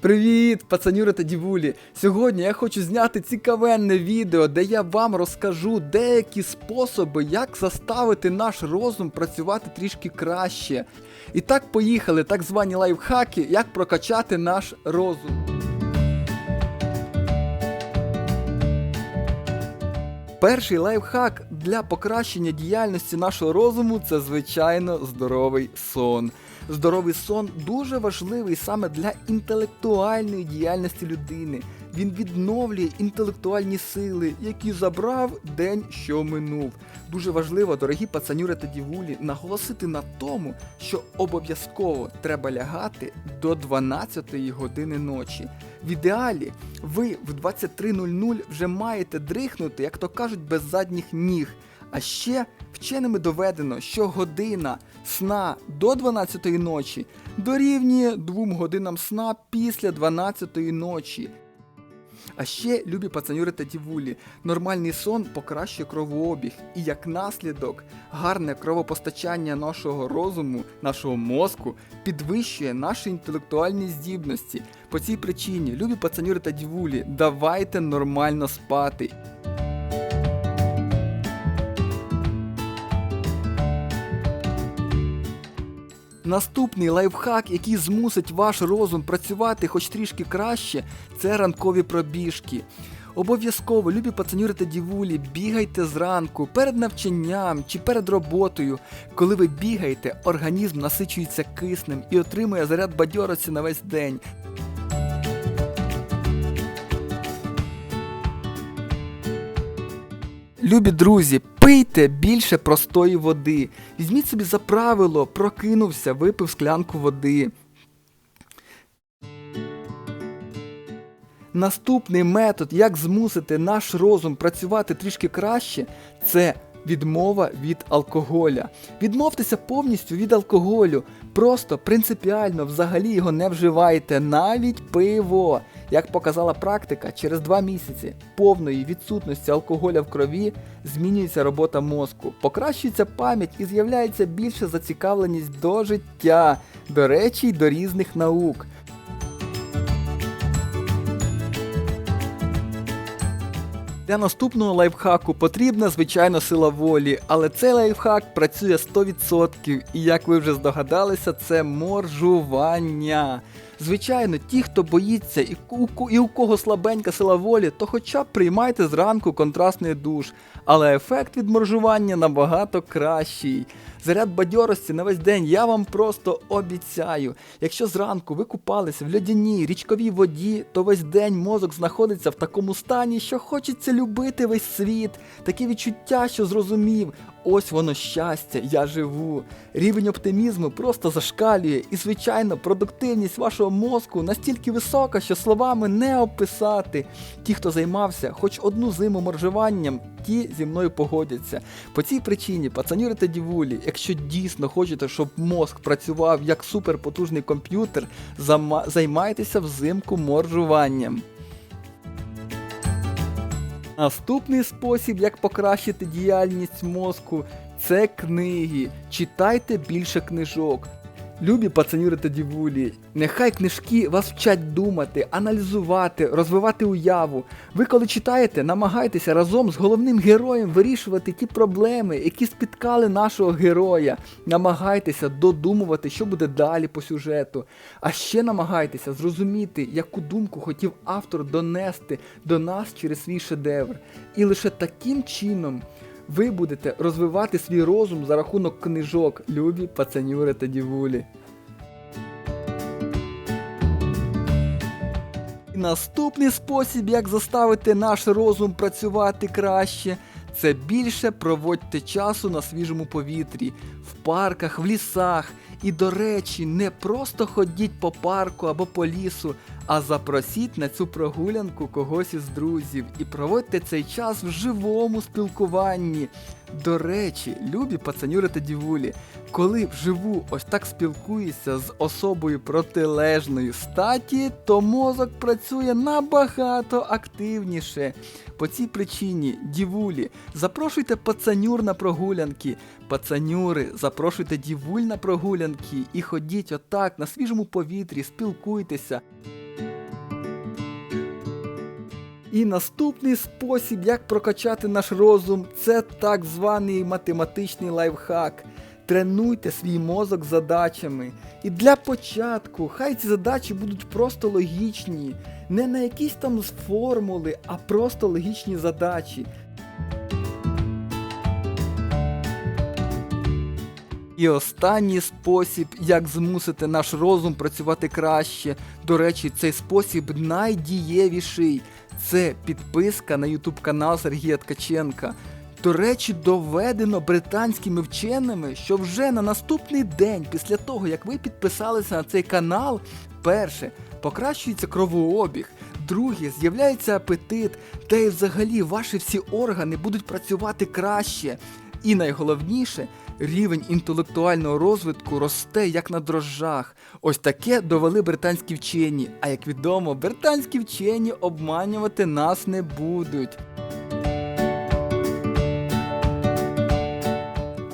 Привіт, пацанюри та дівулі! Сьогодні я хочу зняти цікавенне відео, де я вам розкажу деякі способи, як заставити наш розум працювати трішки краще. І так поїхали, так звані лайфхаки, як прокачати наш розум. Перший лайфхак для покращення діяльності нашого розуму це, звичайно, здоровий сон. Здоровий сон дуже важливий саме для інтелектуальної діяльності людини. Він відновлює інтелектуальні сили, які забрав день, що минув. Дуже важливо, дорогі пацанюри та дівулі, наголосити на тому, що обов'язково треба лягати до 12-ї години ночі. В ідеалі ви в 23.00 вже маєте дрихнути, як то кажуть, без задніх ніг. А ще вченими доведено, що година сна до 12 ночі дорівнює 2 годинам сна після 12 ночі. А ще, любі пацанюри та дівулі, нормальний сон покращує кровообіг, і як наслідок, гарне кровопостачання нашого розуму, нашого мозку підвищує наші інтелектуальні здібності. По цій причині, любі пацанюри та дівулі, давайте нормально спати. Наступний лайфхак, який змусить ваш розум працювати хоч трішки краще, це ранкові пробіжки. Обов'язково, любі пацанюри та дівулі, бігайте зранку, перед навчанням чи перед роботою. Коли ви бігаєте, організм насичується киснем і отримує заряд бадьорості на весь день. Любі друзі, пийте більше простої води. Візьміть собі за правило, прокинувся, випив склянку води. Наступний метод, як змусити наш розум працювати трішки краще, це відмова від алкоголя. Відмовтеся повністю від алкоголю. Просто принципіально взагалі його не вживайте, навіть пиво. Як показала практика, через два місяці повної відсутності алкоголя в крові змінюється робота мозку, покращується пам'ять і з'являється більша зацікавленість до життя, до речі, й до різних наук. Для наступного лайфхаку потрібна звичайно сила волі, але цей лайфхак працює 100%, і як ви вже здогадалися, це моржування. Звичайно, ті, хто боїться і у, і у кого слабенька сила волі, то хоча б приймайте зранку контрастний душ, але ефект від моржування набагато кращий. Заряд бадьорості на весь день я вам просто обіцяю. Якщо зранку ви купалися в льодяній річковій воді, то весь день мозок знаходиться в такому стані, що хочеться любити весь світ. Таке відчуття, що зрозумів. Ось воно щастя, я живу. Рівень оптимізму просто зашкалює, і, звичайно, продуктивність вашого мозку настільки висока, що словами не описати. Ті, хто займався хоч одну зиму моржуванням, ті зі мною погодяться. По цій причині, пацанюри та дівулі, якщо дійсно хочете, щоб мозк працював як суперпотужний комп'ютер, займайтеся взимку моржуванням. Наступний спосіб, як покращити діяльність мозку, це книги. Читайте більше книжок. Любі пацанюри та дівулі, нехай книжки вас вчать думати, аналізувати, розвивати уяву. Ви коли читаєте, намагайтеся разом з головним героєм вирішувати ті проблеми, які спіткали нашого героя. Намагайтеся додумувати, що буде далі по сюжету. А ще намагайтеся зрозуміти, яку думку хотів автор донести до нас через свій шедевр. І лише таким чином ви будете розвивати свій розум за рахунок книжок, любі пацанюри та дівулі. Наступний спосіб, як заставити наш розум працювати краще, це більше проводьте часу на свіжому повітрі, в парках, в лісах. І, до речі, не просто ходіть по парку або по лісу, а запросіть на цю прогулянку когось із друзів і проводьте цей час в живому спілкуванні. До речі, любі пацанюри та дівулі, коли вживу ось так спілкуєшся з особою протилежної статі, то мозок працює набагато активніше. По цій причині, дівулі, запрошуйте пацанюр на прогулянки. Пацанюри, запрошуйте дівуль на прогулянки і ходіть отак на свіжому повітрі, спілкуйтеся. І наступний спосіб, як прокачати наш розум, це так званий математичний лайфхак. Тренуйте свій мозок задачами. І для початку хай ці задачі будуть просто логічні, не на якісь там формули, а просто логічні задачі. І останній спосіб, як змусити наш розум працювати краще. До речі, цей спосіб найдієвіший. Це підписка на YouTube канал Сергія Ткаченка. До речі, доведено британськими вченими, що вже на наступний день після того, як ви підписалися на цей канал, перше покращується кровообіг, друге з'являється апетит, та й взагалі ваші всі органи будуть працювати краще. І найголовніше, рівень інтелектуального розвитку росте як на дрожжах. Ось таке довели британські вчені. А як відомо, британські вчені обманювати нас не будуть.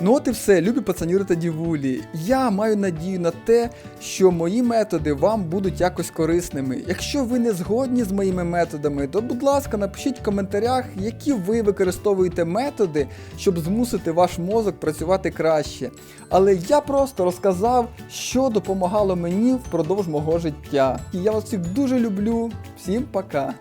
Ну от і все, любі пацанюри та дівулі. Я маю надію на те, що мої методи вам будуть якось корисними. Якщо ви не згодні з моїми методами, то будь ласка, напишіть в коментарях, які ви використовуєте методи, щоб змусити ваш мозок працювати краще. Але я просто розказав, що допомагало мені впродовж мого життя. І я вас всіх дуже люблю. Всім пока!